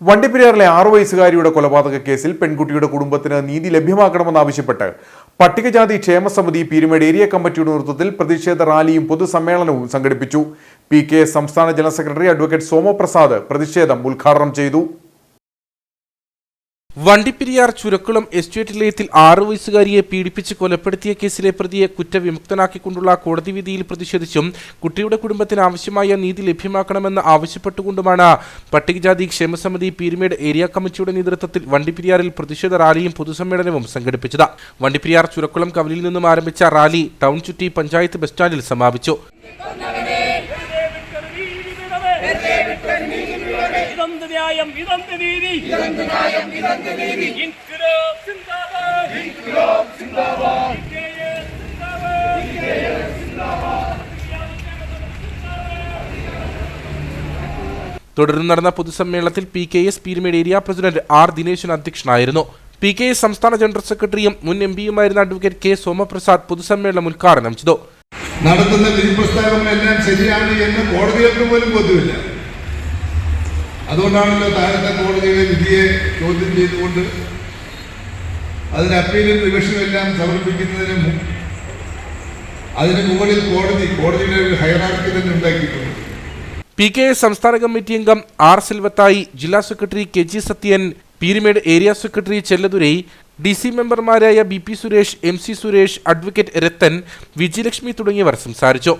വണ്ടിപ്പെരിയാറിലെ ആറു വയസ്സുകാരിയുടെ കൊലപാതക കേസിൽ പെൺകുട്ടിയുടെ കുടുംബത്തിന് നീതി ലഭ്യമാക്കണമെന്നാവശ്യപ്പെട്ട് പട്ടികജാതി ക്ഷേമ സമിതി പീരുമേട് ഏരിയ കമ്മിറ്റിയുടെ നേതൃത്വത്തിൽ പ്രതിഷേധ റാലിയും പൊതുസമ്മേളനവും സംഘടിപ്പിച്ചു. പി കെ സംസ്ഥാന ജനറൽ സെക്രട്ടറി അഡ്വക്കേറ്റ് സോമപ്രസാദ് പ്രതിഷേധം ഉദ്ഘാടനം ചെയ്തു. വണ്ടിപ്പെരിയാർ ചുരക്കുളം എസ്റ്റേറ്റ് നിലയത്തിൽ ആറു വയസ്സുകാരിയെ പീഡിപ്പിച്ച് കൊലപ്പെടുത്തിയ കേസിലെ പ്രതിയെ കുറ്റവിമുക്തനാക്കിക്കൊണ്ടുള്ള കോടതി വിധിയിൽ പ്രതിഷേധിച്ചും കുട്ടിയുടെ കുടുംബത്തിന് ആവശ്യമായ നീതി ലഭ്യമാക്കണമെന്ന് ആവശ്യപ്പെട്ടുകൊണ്ടുമാണ് പട്ടികജാതി ക്ഷേമസമിതി പീരുമേട് ഏരിയ കമ്മിറ്റിയുടെ നേതൃത്വത്തിൽ വണ്ടിപ്പെരിയാറിൽ പ്രതിഷേധ റാലിയും പൊതുസമ്മേളനവും സംഘടിപ്പിച്ചത്. വണ്ടിപ്പെരിയാർ ചുരക്കുളം കവലിൽ നിന്നും ആരംഭിച്ച റാലി ടൗൺ ചുറ്റി പഞ്ചായത്ത് ബസ് സ്റ്റാൻഡിൽ സമാപിച്ചു. ഇതെന്ത് ന്യായം ഇതെന്ത് നീതി. ഇൻക്വിലാബ് സിന്ദാബാദ്. ഇൻക്വിലാബ് സിന്ദാബാദ്. തുടർന്ന് നടന്ന പൊതുസമ്മേളനത്തിൽ P K S Peermade area president R Dineshan അധ്യക്ഷനായിരുന്നു. പി കെ എസ് സംസ്ഥാന ജനറൽ സെക്രട്ടറിയും മുൻ എം പിയുമായിരുന്ന അഡ്വക്കേറ്റ് കെ സോമപ്രസാദ് പൊതുസമ്മേളനം ഉദ്ഘാടനം ചെയ്തു. നടത്തുന്ന വിധി എല്ലാം ശരിയാണ് എന്ന് കോടതികൾക്ക് പോലും ബോധ്യമില്ല. അതുകൊണ്ടാണല്ലോ താഴത്തെ കോടതിയുടെ വിധിയെ ചോദ്യം ചെയ്തുകൊണ്ട് അതിന് അപ്പീലും റിവിഷനുമെല്ലാം സമർപ്പിക്കുന്നതിന് അതിന് മുകളിൽ കോടതി കോടതിയുടെ ഒരു ഹയറാർക്കി തന്നെ ഉണ്ടാക്കിയിട്ടുണ്ട്. പി കെ എസ് സംസ്ഥാന കമ്മിറ്റി അംഗം ആർ സിൽവത്തായി ജില്ലാ secretary K G Sathyan Peermade area secretary Chellathurai D C മെമ്പർമാരായ B P Suresh M C Suresh advocate Rathan Vijayalakshmi തുടങ്ങിയവർ സംസാരിച്ചു.